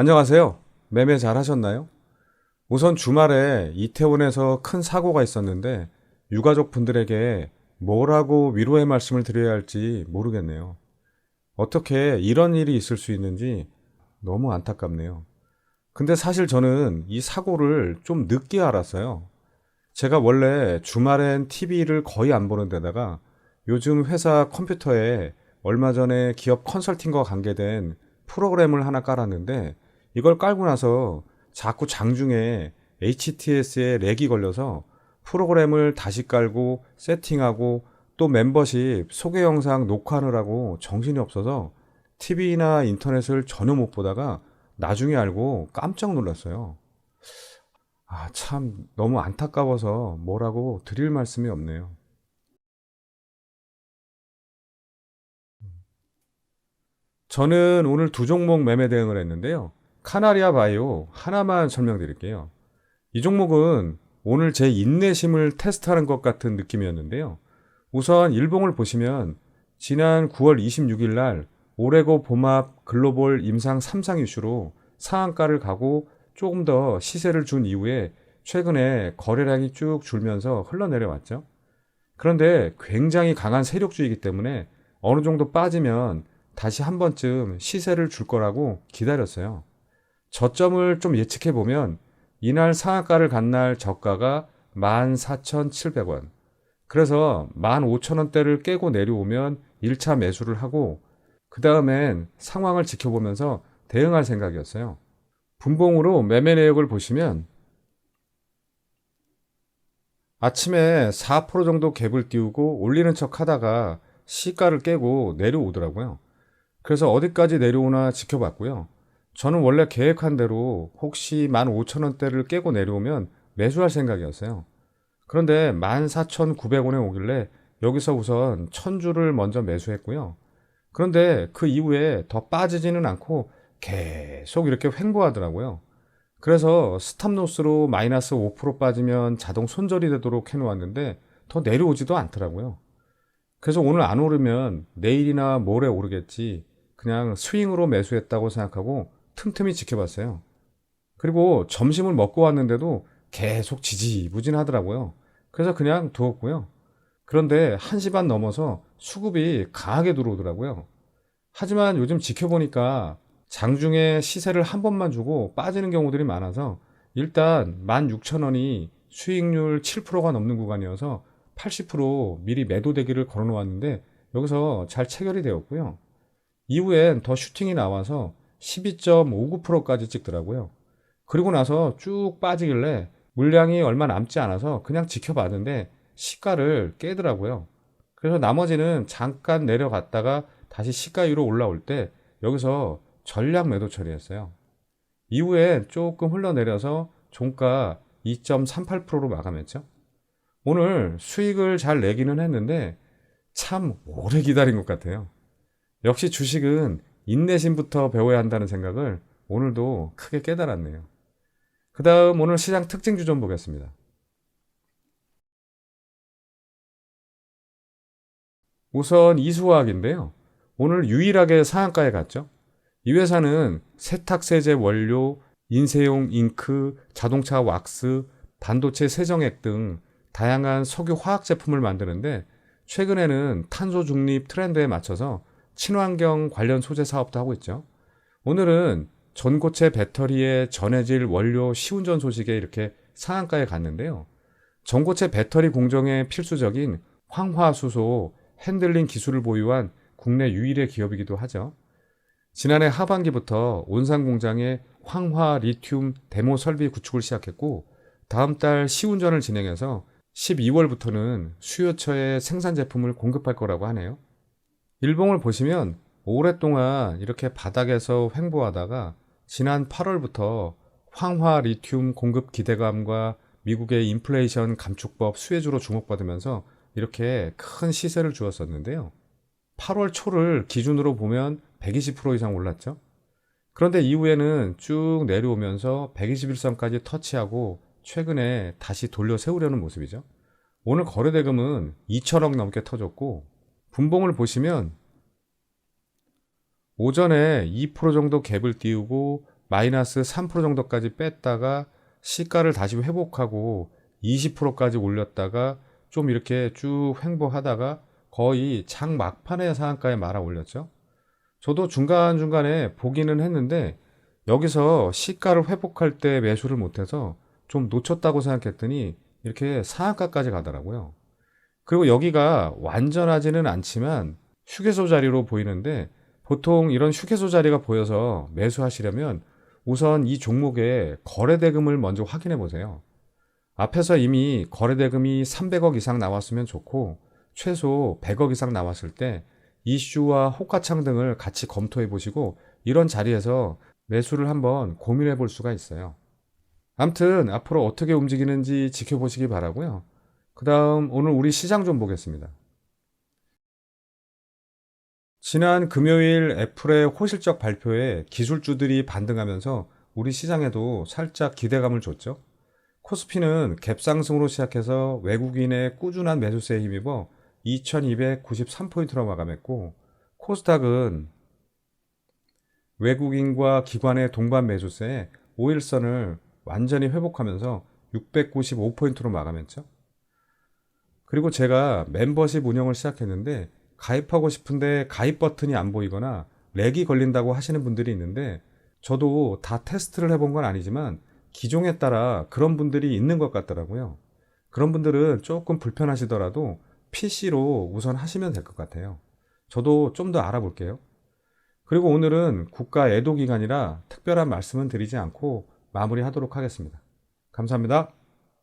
안녕하세요. 매매 잘 하셨나요? 우선 주말에 이태원에서 큰 사고가 있었는데 유가족 분들에게 뭐라고 위로의 말씀을 드려야 할지 모르겠네요. 어떻게 이런 일이 있을 수 있는지 너무 안타깝네요. 근데 사실 저는 이 사고를 좀 늦게 알았어요. 제가 원래 주말엔 TV를 거의 안 보는 데다가 요즘 회사 컴퓨터에 얼마 전에 기업 컨설팅과 관계된 프로그램을 하나 깔았는데 이걸 깔고 나서 자꾸 장중에 HTS에 렉이 걸려서 프로그램을 다시 깔고 세팅하고 또 멤버십 소개 영상 녹화하느라고 정신이 없어서 TV나 인터넷을 전혀 못 보다가 나중에 알고 깜짝 놀랐어요. 아, 참 너무 안타까워서 뭐라고 드릴 말씀이 없네요. 저는 오늘 두 종목 매매 대응을 했는데요. 카나리아 바이오 하나만 설명드릴게요. 이 종목은 오늘 제 인내심을 테스트하는 것 같은 느낌이었는데요. 우선 일봉을 보시면 지난 9월 26일 날 오레고 봄합 글로벌 임상 3상 이슈로 상한가를 가고 조금 더 시세를 준 이후에 최근에 거래량이 쭉 줄면서 흘러내려왔죠. 그런데 굉장히 강한 세력주의이기 때문에 어느 정도 빠지면 다시 한 번쯤 시세를 줄 거라고 기다렸어요. 저점을 좀 예측해 보면 이날 상한가를 간 날 저가가 14,700원. 그래서 15,000원대를 깨고 내려오면 1차 매수를 하고 그 다음엔 상황을 지켜보면서 대응할 생각이었어요. 분봉으로 매매 내역을 보시면 아침에 4% 정도 갭을 띄우고 올리는 척 하다가 시가를 깨고 내려오더라고요. 그래서 어디까지 내려오나 지켜봤고요. 저는 원래 계획한 대로 혹시 15,000원대를 깨고 내려오면 매수할 생각이었어요. 그런데 14,900원에 오길래 여기서 우선 1000주를 먼저 매수했고요. 그런데 그 이후에 더 빠지지는 않고 계속 이렇게 횡보하더라고요. 그래서 스탑로스로 마이너스 5% 빠지면 자동 손절이 되도록 해놓았는데 더 내려오지도 않더라고요. 그래서 오늘 안 오르면 내일이나 모레 오르겠지 그냥 스윙으로 매수했다고 생각하고 틈틈이 지켜봤어요. 그리고 점심을 먹고 왔는데도 계속 지지부진하더라고요. 그래서 그냥 두었고요. 그런데 1시 반 넘어서 수급이 강하게 들어오더라고요. 하지만 요즘 지켜보니까 장중에 시세를 한 번만 주고 빠지는 경우들이 많아서 일단 16,000원이 수익률 7%가 넘는 구간이어서 80% 미리 매도 대기를 걸어 놓았는데 여기서 잘 체결이 되었고요. 이후엔 더 슈팅이 나와서 12.59%까지 찍더라고요. 그리고 나서 쭉 빠지길래 물량이 얼마 남지 않아서 그냥 지켜봤는데 시가를 깨더라고요. 그래서 나머지는 잠깐 내려갔다가 다시 시가 위로 올라올 때 여기서 전략 매도 처리했어요. 이후에 조금 흘러내려서 종가 2.38%로 마감했죠. 오늘 수익을 잘 내기는 했는데 참 오래 기다린 것 같아요. 역시 주식은 인내심부터 배워야 한다는 생각을 오늘도 크게 깨달았네요. 그 다음 오늘 시장 특징주 좀 보겠습니다. 우선 이수화학인데요. 오늘 유일하게 상한가에 갔죠. 이 회사는 세탁세제 원료, 인쇄용 잉크, 자동차 왁스, 반도체 세정액 등 다양한 석유 화학 제품을 만드는데 최근에는 탄소 중립 트렌드에 맞춰서 친환경 관련 소재 사업도 하고 있죠. 오늘은 전고체 배터리의 전해질 원료 시운전 소식에 이렇게 상한가에 갔는데요. 전고체 배터리 공정에 필수적인 황화수소 핸들링 기술을 보유한 국내 유일의 기업이기도 하죠. 지난해 하반기부터 온산 공장에 황화 리튬 데모 설비 구축을 시작했고 다음 달 시운전을 진행해서 12월부터는 수요처에 생산 제품을 공급할 거라고 하네요. 일봉을 보시면 오랫동안 이렇게 바닥에서 횡보하다가 지난 8월부터 황화 리튬 공급 기대감과 미국의 인플레이션 감축법 수혜주로 주목받으면서 이렇게 큰 시세를 주었었는데요. 8월 초를 기준으로 보면 120% 이상 올랐죠. 그런데 이후에는 쭉 내려오면서 121선까지 터치하고 최근에 다시 돌려 세우려는 모습이죠. 오늘 거래대금은 2천억 넘게 터졌고 분봉을 보시면 오전에 2% 정도 갭을 띄우고 마이너스 3% 정도까지 뺐다가 시가를 다시 회복하고 20%까지 올렸다가 좀 이렇게 쭉 횡보하다가 거의 장 막판에 상한가에 말아 올렸죠. 저도 중간중간에 보기는 했는데 여기서 시가를 회복할 때 매수를 못해서 좀 놓쳤다고 생각했더니 이렇게 상한가까지 가더라고요. 그리고 여기가 완전하지는 않지만 휴게소 자리로 보이는데 보통 이런 휴게소 자리가 보여서 매수하시려면 우선 이 종목의 거래대금을 먼저 확인해 보세요. 앞에서 이미 거래대금이 300억 이상 나왔으면 좋고 최소 100억 이상 나왔을 때 이슈와 호가창 등을 같이 검토해 보시고 이런 자리에서 매수를 한번 고민해 볼 수가 있어요. 암튼 앞으로 어떻게 움직이는지 지켜보시기 바라고요. 그 다음 오늘 우리 시장 좀 보겠습니다. 지난 금요일 애플의 호실적 발표에 기술주들이 반등하면서 우리 시장에도 살짝 기대감을 줬죠. 코스피는 갭상승으로 시작해서 외국인의 꾸준한 매수세에 힘입어 2293포인트로 마감했고 코스닥은 외국인과 기관의 동반 매수세에 5일선을 완전히 회복하면서 695포인트로 마감했죠. 그리고 제가 멤버십 운영을 시작했는데 가입하고 싶은데 가입 버튼이 안 보이거나 렉이 걸린다고 하시는 분들이 있는데 저도 다 테스트를 해본 건 아니지만 기종에 따라 그런 분들이 있는 것 같더라고요. 그런 분들은 조금 불편하시더라도 PC로 우선 하시면 될 것 같아요. 저도 좀 더 알아볼게요. 그리고 오늘은 국가 애도 기간이라 특별한 말씀은 드리지 않고 마무리하도록 하겠습니다. 감사합니다.